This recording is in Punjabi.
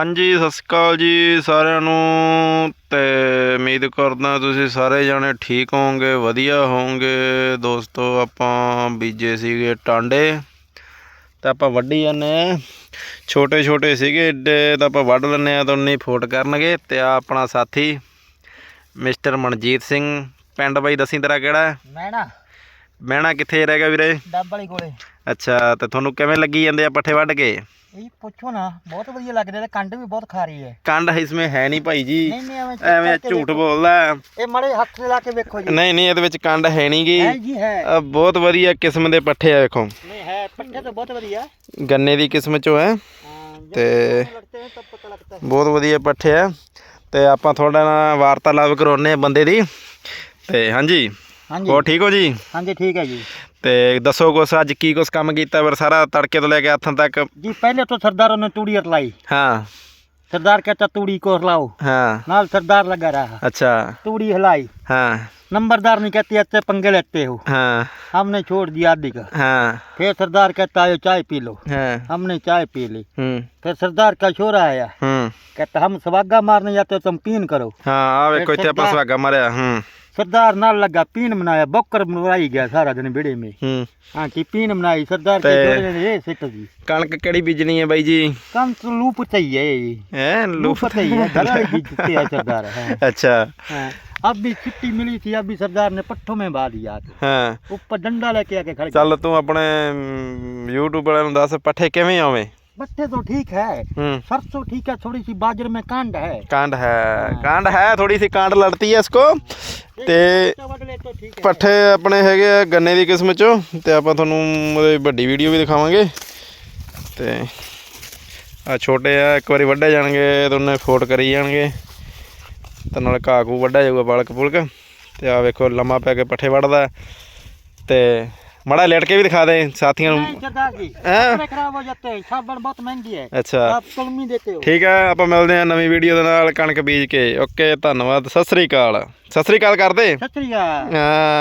ਹਾਂਜੀ, ਸਤਿ ਸ਼੍ਰੀ ਅਕਾਲ ਜੀ ਸਾਰਿਆਂ ਨੂੰ ਤੇ ਉਮੀਦ ਕਰਦਾ ਤੁਸੀਂ ਸਾਰੇ ਜਾਣੇ ਠੀਕ ਹੋਵੋਗੇ, ਵਧੀਆ ਹੋਵੋਗੇ। ਦੋਸਤੋ, ਆਪਾਂ ਬੀਜੇ ਸੀਗੇ ਟਾਂਡੇ, ਤਾਂ ਆਪਾਂ ਵੱਢੀ ਜਾਂਦੇ ਆ। ਛੋਟੇ ਛੋਟੇ ਸੀਗੇ ਏਡੇ, ਤਾਂ ਆਪਾਂ ਵੱਢ ਲੈਂਦੇ ਆ ਤਾਂ ਉਨੀ ਫੋਟ ਕਰਨਗੇ। ਤੇ ਆ ਆਪਣਾ ਸਾਥੀ, ਮਿਸਟਰ ਮਨਜੀਤ ਸਿੰਘ। ਪਿੰਡ ਬਾਈ, ਦੱਸੀ ਤੇਰਾ ਕਿਹੜਾ ਹੈ? ਮੈਂ ਬਹਿਣਾ ਕਿੱਥੇ ਰਹਿ ਗਿਆ ਵੀਰੇ? ਡੱਬ ਵਾਲੀ ਕੋਲੇ। ਅੱਛਾ ਤੇ ਤੁਹਾਨੂੰ ਕਿਵੇਂ ਲੱਗੀ ਜਾਂਦੇ ਆ ਪੱਠੇ ਵੱਢ ਕੇ? ਇਹ ਪੁੱਛੋ ਨਾ ਬਹੁਤ ਵਧੀਆ ਲੱਗ ਰਿਹਾ ਕੰਡ ਵੀ ਬਹੁਤ ਖਾ ਹੈ। ਕੰਡ ਇਸਮੇ ਹੈ ਨਹੀਂ ਭਾਈ ਜੀ। ਐਵੇਂ ਝੂਠ ਬੋਲਦਾ ਇਹ ਮੜੇ ਹੱਥ ਲਾ ਕੇ ਵੇਖੋ ਜੀ। ਨਹੀਂ ਨਹੀਂ ਇਹਦੇ ਵਿੱਚ ਕੰਡ ਹੈ ਨਹੀਂਗੀ ਹੈ ਬਹੁਤ ਵਧੀਆ ਕਿਸਮ ਦੇ ਪੱਠੇ ਆ ਵੇਖੋ। ਨਹੀਂ ਹੈ ਪੱਠੇ ਤਾਂ ਬਹੁਤ ਵਧੀਆ। ਗੰਨੇ ਦੀ ਕਿਸਮ ਚੋਂ ਹੈ। ਤੇ- ਬਹੁਤ ਵਧੀਆ ਪੱਠੇ ਆ। ਤੇ ਆਪਾਂ ਤੁਹਾਡੇ ਨਾਲ ਵਾਰਤਾਲਾਪ ਕਰਾਉਨੇ ਆ ਬੰਦੇ ਦੀ। ਤੇ ਹਾਂਜੀ। हाँ ਹੋਰ ਠੀਕ ਹੋ ਜੀ हाँ जी ठीक है जी ਤੇ ਦੱਸੋ ਕੁਛ ਅੱਜ ਕੀ ਕੁਛ ਕੰਮ ਕੀਤਾ ਫਿਰ ਸਾਰਾ ਤੜਕੇ ਤੋਂ ਲੈ ਕੇ ਹੱਥਾਂ ਤੱਕ जी पहले तो सरदारों ने तूड़ी हटलाई ਹਾਂ सरदार कहता तूड़ी को हलाओ ਹਾਂ नाल सरदार लगा रहा ਅੱਛਾ तूड़ी हलाई ਹਾਂ नंबरदार ने कहती अच्छे पंगे लेते हो हाँ हमने छोड़ दिया आदि का हाँ फिर सरदार कहता आयो चाय पी लो हाँ हमने चाय पी ली फिर सरदार का शोर आया कहता हम सवागा मारने जाते हो तुम पीन करो हाँ आवे कोई थे सवागा मारे सरदार नाल लगा पीन मनाया बकर मनाई गया सारा दिन बेड़े में हाँ की पीन मनाई सरदार के जोड़े ने ये सिट जी कणक केड़ी बीजनी है भाई जी कणक लूप चाहिए है लूप चाहिए सरदार अच्छा ਅੱਛਾ हाँ। अब भी छुट्टी मिली थी अभी सरदार ने पट्टों में बहा दिया ਹਾਂ ऊपर डंडा लेके आके खड़े ਚੱਲ ਤੂੰ ਆਪਣੇ ਮ, YouTube ਵਾਲਿਆਂ ਨੂੰ ਦੱਸ ਪੱਠੇ ਕਿਵੇਂ ਆਵੇਂ बट्टे तो ठीक है ਹੂੰ सरसों ठीक है थोड़ी सी बाजर में कांड है ਕਾਂਡ ਹੈ ਕਾਂਡ ਹੈ ਥੋੜੀ ਸੀ ਕਾਂਡ ਲੜਤੀ ਹੈ ਇਸਕੋ ਤੇ बदले तो ठीक है ਪੱਠੇ ਆਪਣੇ ਹੈਗੇ ਆ ਗੰਨੇ ਦੀ ਕਿਸਮ ਚੋਂ ਤੇ ਆਪਾਂ ਤੁਹਾਨੂੰ ਉਹਦੀ ਵੱਡੀ ਵੀਡੀਓ ਵੀ ਦਿਖਾਵਾਂਗੇ ਤੇ ਆ ਛੋਟੇ ਆ ਇੱਕ ਵਾਰੀ ਵੱਢੇ ਜਾਣਗੇ ਤੇ ਉਹਨੇ ਫੋਟ ਕਰੀ ਜਾਣਗੇ ਤੇ ਨਾਲ ਘਾਹ ਕੂ ਜਾਊਗਾ ਬਲਕ ਬੁਲਕ। ਤੇ ਆ ਵੇਖੋ ਲੰਮਾ ਪੈ ਕੇ ਪੱਠੇ ਵੱਢਦਾ ਤੇ ਮੜਾ ਲੇਟ ਕੇ ਵੀ ਦਿਖਾ ਦੇ ਸਾਥੀਆਂ ਨੂੰ। ਹੈ? ਖਰਾਬ ਹੋ ਜਾਂਦੇ ਸਾਬਣ ਬਹੁਤ ਮਹਿੰਗੀ ਹੈ। ਅੱਛਾ। ਆਪ ਕਲਮੀ ਦੇਤੇ ਹੋ ਠੀਕ ਹੈ ਆਪਾਂ ਮਿਲਦੇ ਹਾਂ ਨਵੀਂ ਵੀਡੀਓ ਦੇ ਨਾਲ ਕਣਕ ਬੀਜ ਕੇ। ਓਕੇ ਧੰਨਵਾਦ ਸਤਿ ਸ੍ਰੀ ਅਕਾਲ। ਸਤਿ ਸ੍ਰੀ ਅਕਾਲ ਕਰਦੇ। ਸਤਿ ਸ੍ਰੀ ਅਕਾਲ। ਹਾਂ।